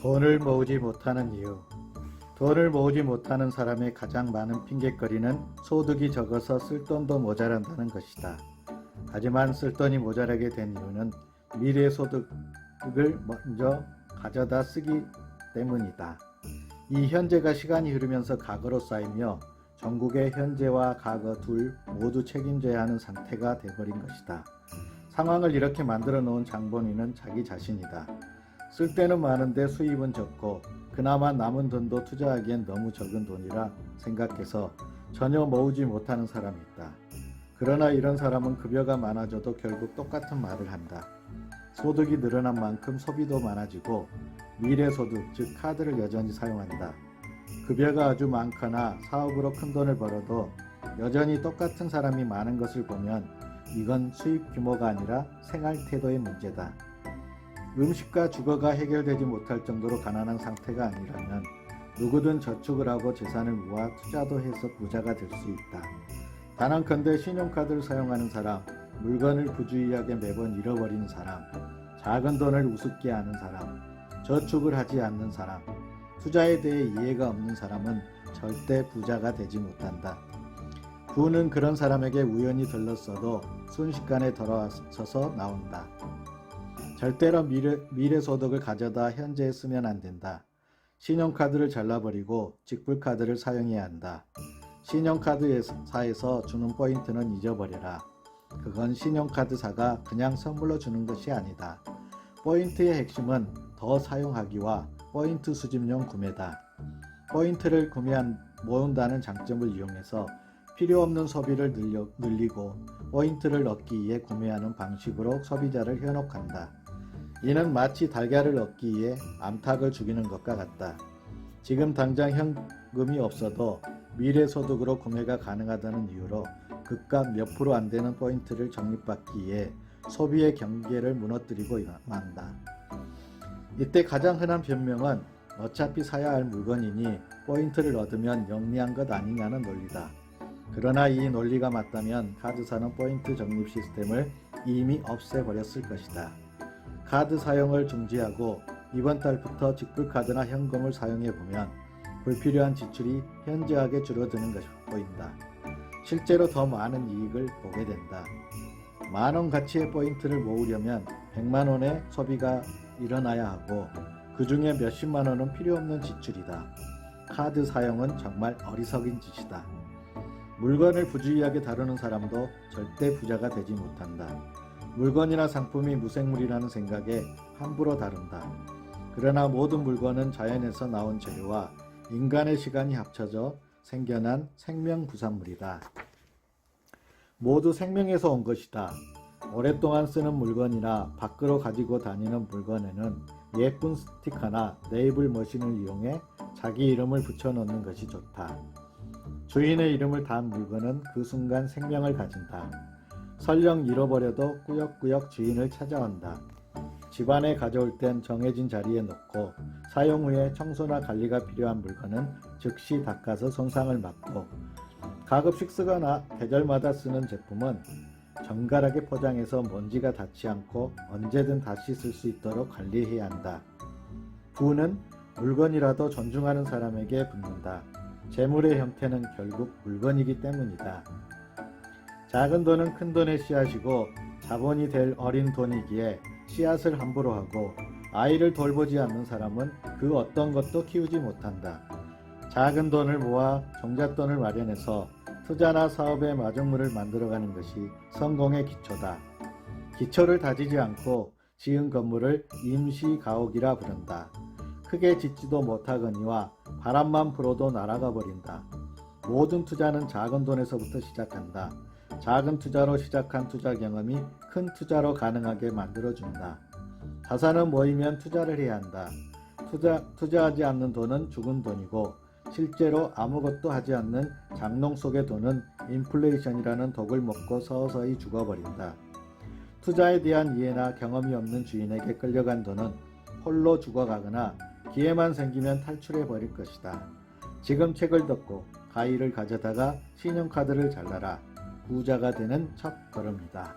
돈을 모으지 못하는 이유. 돈을 모으지 못하는 사람의 가장 많은 핑계거리는 소득이 적어서 쓸 돈도 모자란다는 것이다. 하지만 쓸 돈이 모자라게 된 이유는 미래 소득을 먼저 가져다 쓰기 때문이다. 이 현재가 시간이 흐르면서 과거로 쌓이며 전국의 현재와 과거 둘 모두 책임져야 하는 상태가 돼버린 것이다. 상황을 이렇게 만들어 놓은 장본인은 자기 자신이다. 쓸 때는 많은데 수입은 적고 그나마 남은 돈도 투자하기엔 너무 적은 돈이라 생각해서 전혀 모으지 못하는 사람이 있다. 그러나 이런 사람은 급여가 많아져도 결국 똑같은 말을 한다. 소득이 늘어난 만큼 소비도 많아지고 미래 소득, 즉 카드를 여전히 사용한다. 급여가 아주 많거나 사업으로 큰 돈을 벌어도 여전히 똑같은 사람이 많은 것을 보면 이건 수입 규모가 아니라 생활 태도의 문제다. 음식과 주거가 해결되지 못할 정도로 가난한 상태가 아니라면 누구든 저축을 하고 재산을 모아 투자도 해서 부자가 될 수 있다. 단언컨대 신용카드를 사용하는 사람, 물건을 부주의하게 매번 잃어버리는 사람, 작은 돈을 우습게 하는 사람, 저축을 하지 않는 사람, 투자에 대해 이해가 없는 사람은 절대 부자가 되지 못한다. 부는 그런 사람에게 우연히 들렀어도 순식간에 돌아와서 나온다. 절대로 미래, 미래 소득을 가져다 현재에 쓰면 안 된다. 신용카드를 잘라버리고 직불카드를 사용해야 한다. 신용카드사에서 주는 포인트는 잊어버려라. 그건 신용카드사가 그냥 선물로 주는 것이 아니다. 포인트의 핵심은 더 사용하기와 포인트 수집용 구매다. 포인트를 구매한 모은다는 장점을 이용해서 필요 없는 소비를 늘려, 늘리고 포인트를 얻기 위해 구매하는 방식으로 소비자를 현혹한다. 이는 마치 달걀을 얻기 위해 암탉을 죽이는 것과 같다. 지금 당장 현금이 없어도 미래 소득으로 구매가 가능하다는 이유로 극값 몇 프로 안 되는 포인트를 적립받기 위해 소비의 경계를 무너뜨리고 만다. 이때 가장 흔한 변명은 어차피 사야 할 물건이니 포인트를 얻으면 영리한 것 아니냐는 논리다. 그러나 이 논리가 맞다면 카드사는 포인트 적립 시스템을 이미 없애버렸을 것이다. 카드 사용을 중지하고 이번 달부터 직불카드나 현금을 사용해 보면 불필요한 지출이 현저하게 줄어드는 것이 보인다. 실제로 더 많은 이익을 보게 된다. 만원 가치의 포인트를 모으려면 100만 원의 소비가 일어나야 하고 그 중에 몇십만 원은 필요 없는 지출이다. 카드 사용은 정말 어리석인 짓이다. 물건을 부주의하게 다루는 사람도 절대 부자가 되지 못한다. 물건이나 상품이 무생물이라는 생각에 함부로 다룬다. 그러나 모든 물건은 자연에서 나온 재료와 인간의 시간이 합쳐져 생겨난 생명 부산물이다. 모두 생명에서 온 것이다. 오랫동안 쓰는 물건이나 밖으로 가지고 다니는 물건에는 예쁜 스티커나 네이블 머신을 이용해 자기 이름을 붙여놓는 것이 좋다. 주인의 이름을 단 물건은 그 순간 생명을 가진다. 설령 잃어버려도 꾸역꾸역 주인을 찾아온다. 집안에 가져올 땐 정해진 자리에 놓고 사용 후에 청소나 관리가 필요한 물건은 즉시 닦아서 손상을 막고 가급씩 쓰거나 계절마다 쓰는 제품은 정갈하게 포장해서 먼지가 닿지 않고 언제든 다시 쓸 수 있도록 관리해야 한다. 부는 물건이라도 존중하는 사람에게 붙는다. 재물의 형태는 결국 물건이기 때문이다. 작은 돈은 큰 돈의 씨앗이고 자본이 될 어린 돈이기에 씨앗을 함부로 하고 아이를 돌보지 않는 사람은 그 어떤 것도 키우지 못한다. 작은 돈을 모아 종잣돈을 마련해서 투자나 사업의 마중물을 만들어가는 것이 성공의 기초다. 기초를 다지지 않고 지은 건물을 임시 가옥이라 부른다. 크게 짓지도 못하거니와 바람만 불어도 날아가 버린다. 모든 투자는 작은 돈에서부터 시작한다. 작은 투자로 시작한 투자 경험이 큰 투자로 가능하게 만들어준다. 자산은 모이면 투자를 해야 한다. 투자, 투자하지 않는 돈은 죽은 돈이고 실제로 아무것도 하지 않는 장롱 속의 돈은 인플레이션이라는 독을 먹고 서서히 죽어버린다. 투자에 대한 이해나 경험이 없는 주인에게 끌려간 돈은 홀로 죽어가거나 기회만 생기면 탈출해 버릴 것이다. 지금 책을 덮고 가위를 가져다가 신용카드를 잘라라. 부자가 되는 첫 걸음이다.